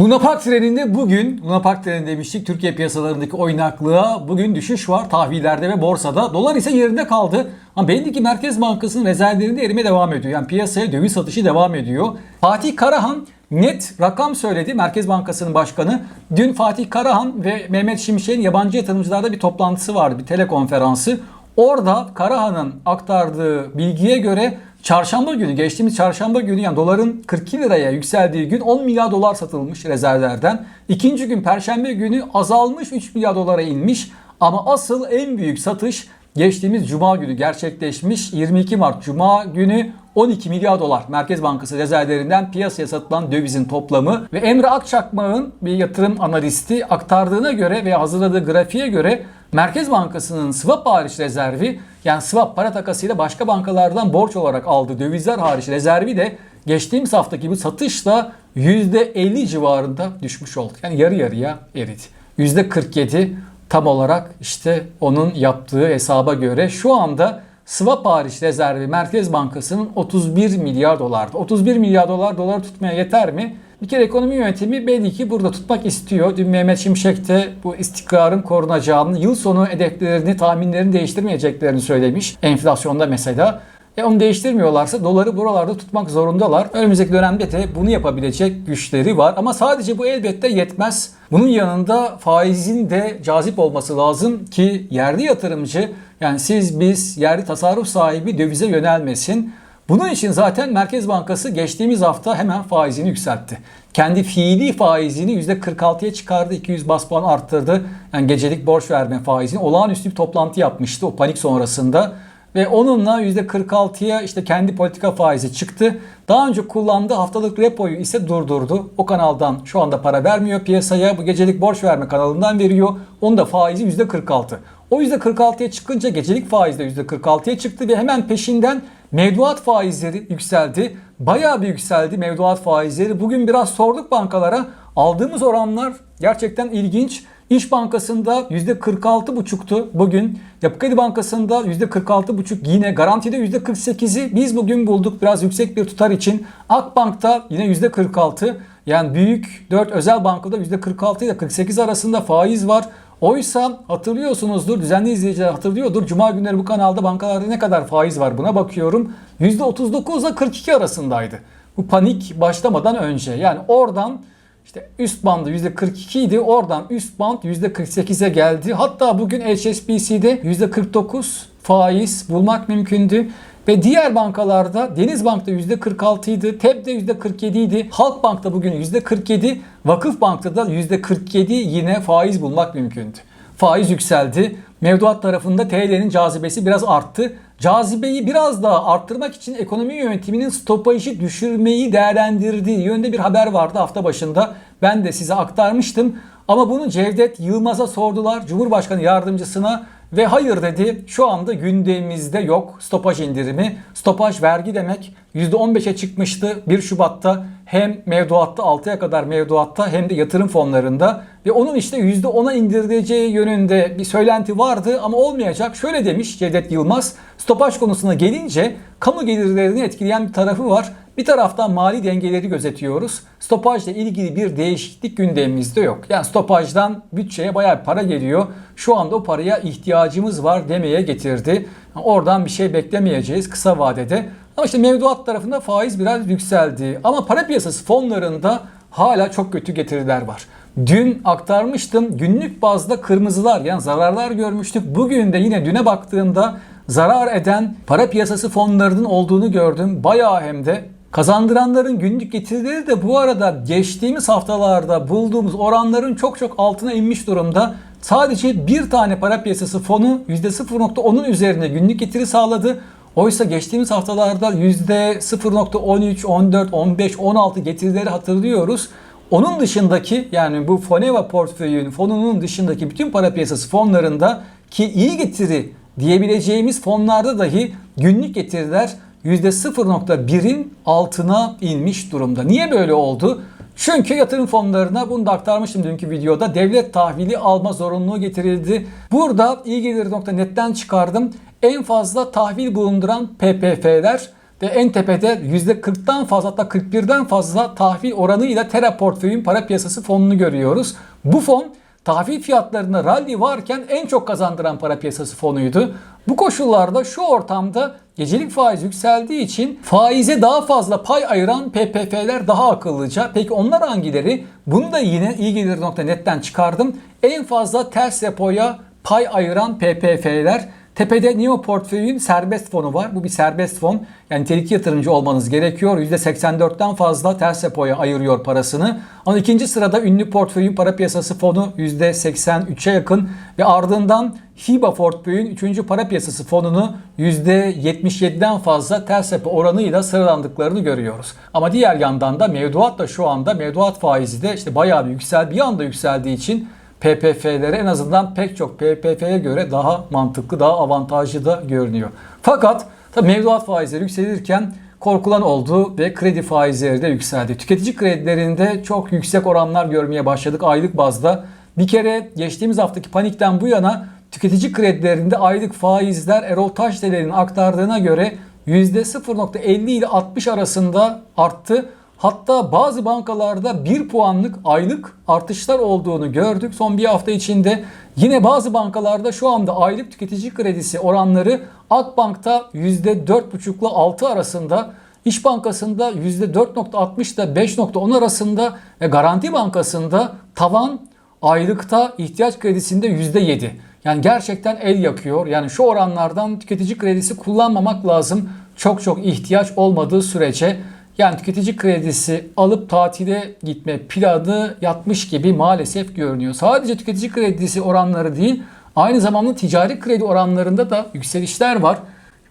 Luna Park treninde bugün, Luna Park treni demiştik, Türkiye piyasalarındaki oynaklığa bugün düşüş var tahvillerde ve borsada. Dolar ise yerinde kaldı. Ama belli ki Merkez Bankası'nın rezervlerinde erime devam ediyor. Yani piyasaya döviz satışı devam ediyor. Fatih Karahan net rakam söyledi Merkez Bankası'nın başkanı. Dün Fatih Karahan ve Mehmet Şimşek'in yabancı yatırımcılarda bir toplantısı vardı, bir telekonferansı. Orada Karahan'ın aktardığı bilgiye göre çarşamba günü, geçtiğimiz çarşamba günü yani doların 42 liraya yükseldiği gün 10 milyar dolar satılmış rezervlerden. İkinci gün perşembe günü azalmış 3 milyar dolara inmiş. Ama asıl en büyük satış geçtiğimiz cuma günü gerçekleşmiş. 22 Mart cuma günü 12 milyar dolar Merkez Bankası rezervlerinden piyasaya satılan dövizin toplamı ve Emre Akçakmak'ın bir yatırım analisti aktardığına göre veya hazırladığı grafiğe göre Merkez Bankası'nın swap hariç rezervi yani swap para takasıyla başka bankalardan borç olarak aldığı dövizler hariç rezervi de geçtiğimiz haftaki bu satışla %50 civarında düşmüş oldu. Yani yarı yarıya eridi. %47 tam olarak işte onun yaptığı hesaba göre şu anda swap hariç rezervi Merkez Bankası'nın 31 milyar dolardı. 31 milyar dolar dolar tutmaya yeter mi? Bir kere ekonomi yönetimi belli ki burada tutmak istiyor. Dün Mehmet Şimşek de bu istikrarın korunacağını, yıl sonu hedeflerini, tahminlerini değiştirmeyeceklerini söylemiş. Enflasyonda mesela. E onu değiştirmiyorlarsa doları buralarda tutmak zorundalar. Önümüzdeki dönemde de bunu yapabilecek güçleri var. Ama sadece bu elbette yetmez. Bunun yanında faizin de cazip olması lazım ki yerli yatırımcı yani siz biz yerli tasarruf sahibi dövize yönelmesin. Bunun için zaten Merkez Bankası geçtiğimiz hafta hemen faizini yükseltti. Kendi fiili faizini %46'ya çıkardı. 200 bas puan arttırdı. Yani gecelik borç verme faizini. Olağanüstü bir toplantı yapmıştı o panik sonrasında. Ve onunla %46'ya işte kendi politika faizi çıktı. Daha önce kullandığı haftalık repoyu ise durdurdu. O kanaldan şu anda para vermiyor piyasaya. Bu gecelik borç verme kanalından veriyor. Onun da faizi %46. O %46'ya çıkınca gecelik faiz de %46'ya çıktı ve hemen peşinden mevduat faizleri yükseldi. Bayağı bir yükseldi mevduat faizleri. Bugün biraz sorduk bankalara. Aldığımız oranlar gerçekten ilginç. İş Bankası'nda %46,5'tu bugün. Yapı Kredi Bankası'nda %46,5 yine garantide %48'i biz bugün bulduk biraz yüksek bir tutar için. Akbank'ta yine %46 yani büyük 4 özel bankada %46 ile 48 arasında faiz var. Oysa hatırlıyorsunuzdur, düzenli izleyiciler hatırlıyordur. Cuma günleri bu kanalda bankalarda ne kadar faiz var buna bakıyorum. %39 ile 42 arasındaydı. Bu panik başlamadan önce. Yani oradan işte üst bandı %42 idi. Oradan üst band %48'e geldi. Hatta bugün HSBC'de %49 faiz bulmak mümkündü. Ve diğer bankalarda Denizbank'ta %46 idi, TEB'de %47 idi, Halkbank'ta bugün %47, Vakıfbank'ta da %47 yine faiz bulmak mümkündü. Faiz yükseldi. Mevduat tarafında TL'nin cazibesi biraz arttı. Cazibeyi biraz daha arttırmak için ekonomi yönetiminin stopajı düşürmeyi değerlendirdiği yönde bir haber vardı hafta başında. Ben de size aktarmıştım. Ama bunu Cevdet Yılmaz'a sordular. Cumhurbaşkanı yardımcısına ve hayır dedi şu anda gündemimizde yok stopaj indirimi. Stopaj vergi demek %15'e çıkmıştı 1 Şubat'ta hem mevduatta 6'ya kadar mevduatta hem de yatırım fonlarında ve onun işte %10'a indirileceği yönünde bir söylenti vardı ama olmayacak. Şöyle demiş Cevdet Yılmaz stopaj konusuna gelince kamu gelirlerini etkileyen bir tarafı var. Bir taraftan mali dengeleri gözetiyoruz. Stopajla ilgili bir değişiklik gündemimizde yok. Yani stopajdan bütçeye bayağı para geliyor. Şu anda o paraya ihtiyacımız var demeye getirdi. Oradan bir şey beklemeyeceğiz kısa vadede. Ama işte mevduat tarafında faiz biraz yükseldi. Ama para piyasası fonlarında hala çok kötü getiriler var. Dün aktarmıştım günlük bazda kırmızılar yani zararlar görmüştük. Bugün de yine düne baktığımda zarar eden para piyasası fonlarının olduğunu gördüm. Bayağı hem de Kazandıranların günlük getirileri de bu arada geçtiğimiz haftalarda bulduğumuz oranların çok çok altına inmiş durumda. Sadece bir tane para piyasası fonu %0.10'un üzerine günlük getiri sağladı. Oysa geçtiğimiz haftalarda %0.13, 14, 15, 16 getirileri hatırlıyoruz. Onun dışındaki yani bu Foneva portföyün fonunun dışındaki bütün para piyasası fonlarında ki iyi getiri diyebileceğimiz fonlarda dahi günlük getiriler %0.1'in altına inmiş durumda. Niye böyle oldu? Çünkü yatırım fonlarına bunu da aktarmıştım dünkü videoda devlet tahvili alma zorunluluğu getirildi. Burada iyigelir.net'ten çıkardım. En fazla tahvil bulunduran PPF'ler ve en tepede %40'tan fazla hatta 41'den fazla tahvil oranıyla Terra portföyün para piyasası fonunu görüyoruz. Bu fon tahvil fiyatlarında rally varken en çok kazandıran para piyasası fonuydu. Bu koşullarda şu ortamda gecelik faiz yükseldiği için faize daha fazla pay ayıran PPF'ler daha akıllıca. Peki onlar hangileri? Bunu da yine iyigelir.net'ten çıkardım. En fazla ters repoya pay ayıran PPF'ler. Tepede Neo Portföy'ün serbest fonu var. Bu bir serbest fon. Yani nitelikli yatırımcı olmanız gerekiyor. %84'ten fazla ters repoya ayırıyor parasını. Ama ikinci sırada ünlü portföyün para piyasası fonu %83'e yakın. Ve ardından HIBA portföyün 3. para piyasası fonunu %77'den fazla ters repo oranıyla sıralandıklarını görüyoruz. Ama diğer yandan da mevduat da şu anda mevduat faizi de işte bayağı bir yüksel, bir anda yükseldiği için PPF'lere en azından pek çok PPF'ye göre daha mantıklı, daha avantajlı da görünüyor. Fakat tabii mevduat faizleri yükselirken korkulan oldu ve kredi faizleri de yükseldi. Tüketici kredilerinde çok yüksek oranlar görmeye başladık aylık bazda. Bir kere geçtiğimiz haftaki panikten bu yana tüketici kredilerinde aylık faizler Erol Taşdelen'in aktardığına göre %0.50 ile 60 arasında arttı. Hatta bazı bankalarda 1 puanlık aylık artışlar olduğunu gördük. Son bir hafta içinde yine bazı bankalarda şu anda aylık tüketici kredisi oranları Akbank'ta %4,5 ile 6 arasında, İş Bankası'nda %4.60 ile 5.10 arasında ve Garanti Bankası'nda tavan aylıkta ihtiyaç kredisinde %7. Yani gerçekten el yakıyor. Yani şu oranlardan tüketici kredisi kullanmamak lazım. Çok çok ihtiyaç olmadığı sürece yani tüketici kredisi alıp tatile gitme planı yatmış gibi maalesef görünüyor. Sadece tüketici kredisi oranları değil, aynı zamanda ticari kredi oranlarında da yükselişler var.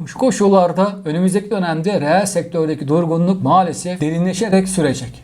Şu koşullarda önümüzdeki dönemde reel sektördeki durgunluk maalesef derinleşerek sürecek.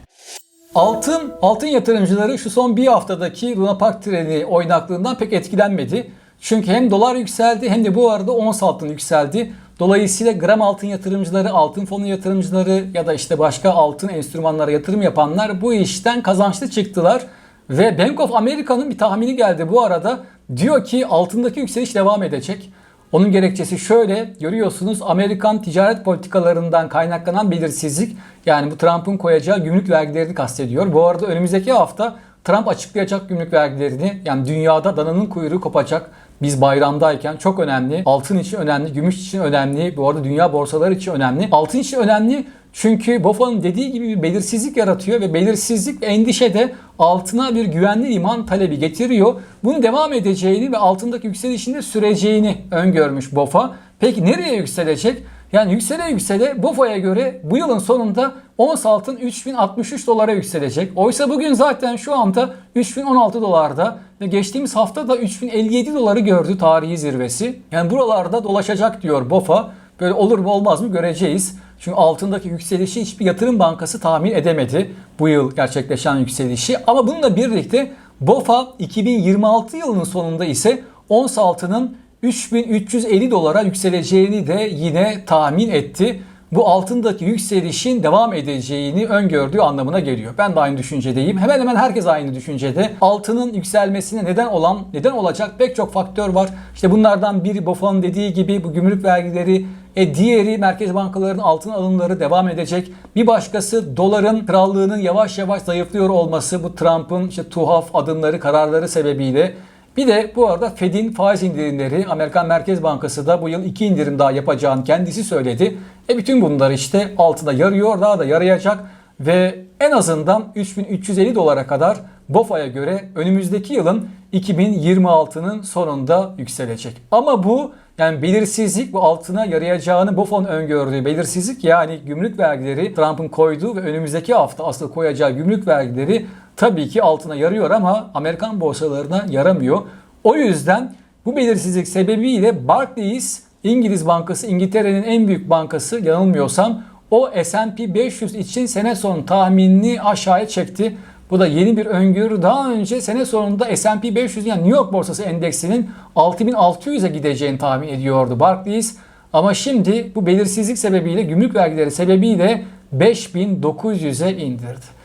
Altın, altın yatırımcıları şu son bir haftadaki Luna Park treni oynaklığından pek etkilenmedi. Çünkü hem dolar yükseldi hem de bu arada ons altın yükseldi. Dolayısıyla gram altın yatırımcıları, altın fonu yatırımcıları ya da işte başka altın enstrümanlara yatırım yapanlar bu işten kazançlı çıktılar. Ve Bank of America'nın bir tahmini geldi bu arada. Diyor ki altındaki yükseliş devam edecek. Onun gerekçesi şöyle görüyorsunuz Amerikan ticaret politikalarından kaynaklanan belirsizlik yani bu Trump'ın koyacağı gümrük vergilerini kastediyor. Bu arada önümüzdeki hafta Trump açıklayacak gümrük vergilerini yani dünyada dananın kuyruğu kopacak. Biz bayramdayken çok önemli. Altın için önemli, gümüş için önemli. Bu arada dünya borsaları için önemli. Altın için önemli çünkü Bofa'nın dediği gibi bir belirsizlik yaratıyor ve belirsizlik ve endişe de altına bir güvenli liman talebi getiriyor. Bunun devam edeceğini ve altındaki yükselişin de süreceğini öngörmüş Bofa. Peki nereye yükselecek? Yani yüksele yüksele BOFA'ya göre bu yılın sonunda ons altın 3063 dolara yükselecek. Oysa bugün zaten şu anda 3016 dolarda ve geçtiğimiz hafta da 3057 doları gördü tarihi zirvesi. Yani buralarda dolaşacak diyor BOFA. Böyle olur mu olmaz mı göreceğiz. Çünkü altındaki yükselişi hiçbir yatırım bankası tahmin edemedi. Bu yıl gerçekleşen yükselişi. Ama bununla birlikte BOFA 2026 yılının sonunda ise ons altının 3350 dolara yükseleceğini de yine tahmin etti. Bu altındaki yükselişin devam edeceğini öngördüğü anlamına geliyor. Ben de aynı düşüncedeyim. Hemen hemen herkes aynı düşüncede. Altının yükselmesine neden olan, neden olacak pek çok faktör var. İşte bunlardan biri Bofa'nın dediği gibi bu gümrük vergileri, e diğeri merkez bankalarının altın alımları devam edecek. Bir başkası doların krallığının yavaş yavaş zayıflıyor olması bu Trump'ın işte tuhaf adımları, kararları sebebiyle. Bir de bu arada Fed'in faiz indirimleri Amerikan Merkez Bankası da bu yıl iki indirim daha yapacağını kendisi söyledi. E bütün bunlar işte altına yarıyor daha da yarayacak ve en azından 3350 dolara kadar BOFA'ya göre önümüzdeki yılın 2026'nın sonunda yükselecek. Ama bu yani belirsizlik bu altına yarayacağını BOFA'nın öngördüğü belirsizlik yani gümrük vergileri Trump'ın koyduğu ve önümüzdeki hafta asıl koyacağı gümrük vergileri tabii ki altına yarıyor ama Amerikan borsalarına yaramıyor. O yüzden bu belirsizlik sebebiyle Barclays İngiliz Bankası, İngiltere'nin en büyük bankası yanılmıyorsam o S&P 500 için sene sonu tahminini aşağıya çekti. Bu da yeni bir öngörü. Daha önce sene sonunda S&P 500 yani New York borsası endeksinin 6600'e gideceğini tahmin ediyordu Barclays. Ama şimdi bu belirsizlik sebebiyle, gümrük vergileri sebebiyle 5900'e indirdi.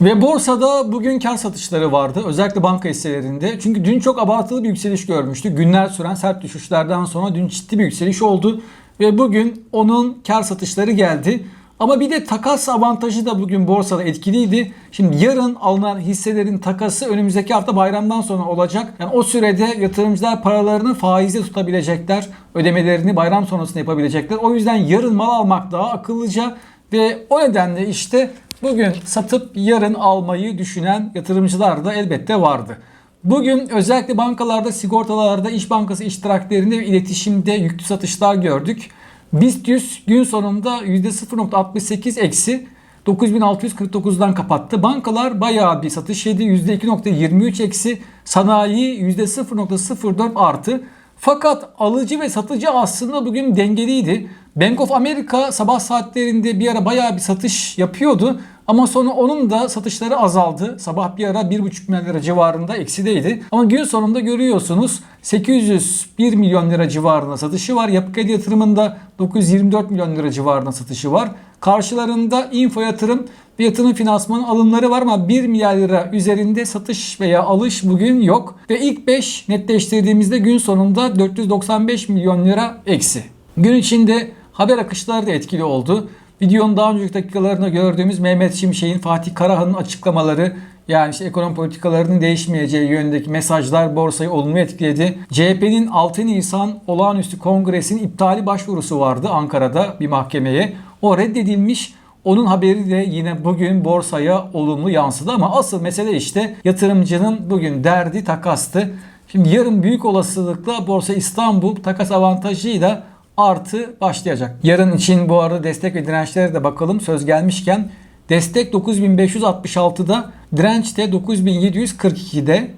Ve borsada bugün kar satışları vardı. Özellikle banka hisselerinde. Çünkü dün çok abartılı bir yükseliş görmüştük. Günler süren sert düşüşlerden sonra dün ciddi bir yükseliş oldu. ve bugün onun kar satışları geldi. Ama bir de takas avantajı da bugün borsada etkiliydi. Şimdi yarın alınan hisselerin takası önümüzdeki hafta bayramdan sonra olacak. Yani o sürede yatırımcılar paralarını faizle tutabilecekler. Ödemelerini bayram sonrasında yapabilecekler. O yüzden yarın mal almak daha akıllıca ve o nedenle işte bugün satıp yarın almayı düşünen yatırımcılar da elbette vardı. Bugün özellikle bankalarda, sigortalarda, iş bankası iştiraklerinde ve iletişimde yüklü satışlar gördük. BIST 100 gün sonunda %0.68 eksi 9649'dan kapattı. Bankalar bayağı bir satış yedi. %2.23 eksi. Sanayi %0.04 artı. Fakat alıcı ve satıcı aslında bugün dengeliydi. Bank of America sabah saatlerinde bir ara bayağı bir satış yapıyordu. Ama sonra onun da satışları azaldı. Sabah bir ara 1,5 milyon lira civarında eksideydi. Ama gün sonunda görüyorsunuz 801 milyon lira civarında satışı var. Yapı Kredi Yatırımı'nda 924 milyon lira civarında satışı var. Karşılarında Info Yatırım ve Yatırım Finansman alımları var ama 1 milyar lira üzerinde satış veya alış bugün yok. Ve ilk 5 netleştirdiğimizde gün sonunda 495 milyon lira eksi. Gün içinde haber akışları da etkili oldu. Videonun daha önceki dakikalarında gördüğümüz Mehmet Şimşek'in Fatih Karahan'ın açıklamaları yani işte ekonomi politikalarının değişmeyeceği yönündeki mesajlar borsayı olumlu etkiledi. CHP'nin 6 Nisan olağanüstü kongresinin iptali başvurusu vardı Ankara'da bir mahkemeye. O reddedilmiş. Onun haberi de yine bugün borsaya olumlu yansıdı ama asıl mesele işte yatırımcının bugün derdi takastı. Şimdi yarın büyük olasılıkla Borsa İstanbul takas avantajıyla artı başlayacak. Yarın için bu arada destek ve dirençlere de bakalım söz gelmişken. Destek 9566'da, direnç de 9742'de.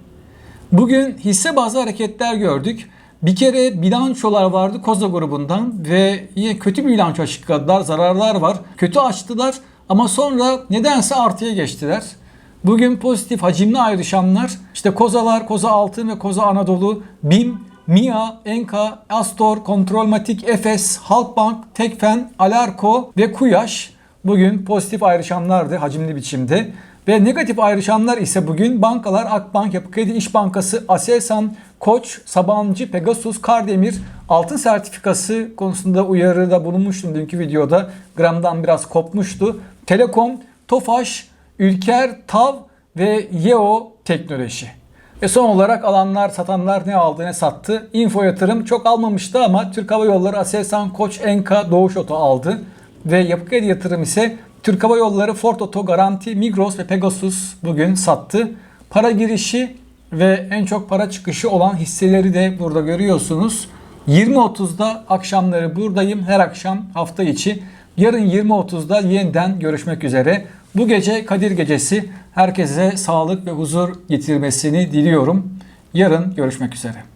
Bugün hisse bazı hareketler gördük. Bir kere bilançolar vardı Koza grubundan ve yine kötü bir bilanço açıkladılar. Zararlar var. Kötü açtılar ama sonra nedense artıya geçtiler. Bugün pozitif hacimli ayrışanlar işte Kozalar, Koza Altın ve Koza Anadolu, BİM, MIA, Enka, Astor, Kontrolmatik, Efes, Halkbank, Tekfen, Alarko ve Kuyaş bugün pozitif ayrışanlardı hacimli biçimde. Ve negatif ayrışanlar ise bugün bankalar Akbank, Yapı Kredi İş Bankası, Aselsan, Koç, Sabancı, Pegasus, Kardemir altın sertifikası konusunda uyarıda bulunmuştum dünkü videoda. Gramdan biraz kopmuştu. Telekom, Tofaş, Ülker, TAV ve Yeo Teknoloji. Ve son olarak alanlar, satanlar ne aldı ne sattı. Info yatırım çok almamıştı ama Türk Hava Yolları, Aselsan, Koç, Enka, Doğuş Oto aldı. Ve Yapı Kredi yatırım ise Türk Hava Yolları, Ford Oto, Garanti, Migros ve Pegasus bugün sattı. Para girişi ve en çok para çıkışı olan hisseleri de burada görüyorsunuz. 20.30'da akşamları buradayım. Her akşam hafta içi. Yarın 20.30'da yeniden görüşmek üzere. Bu gece Kadir Gecesi. Herkese sağlık ve huzur getirmesini diliyorum. Yarın görüşmek üzere.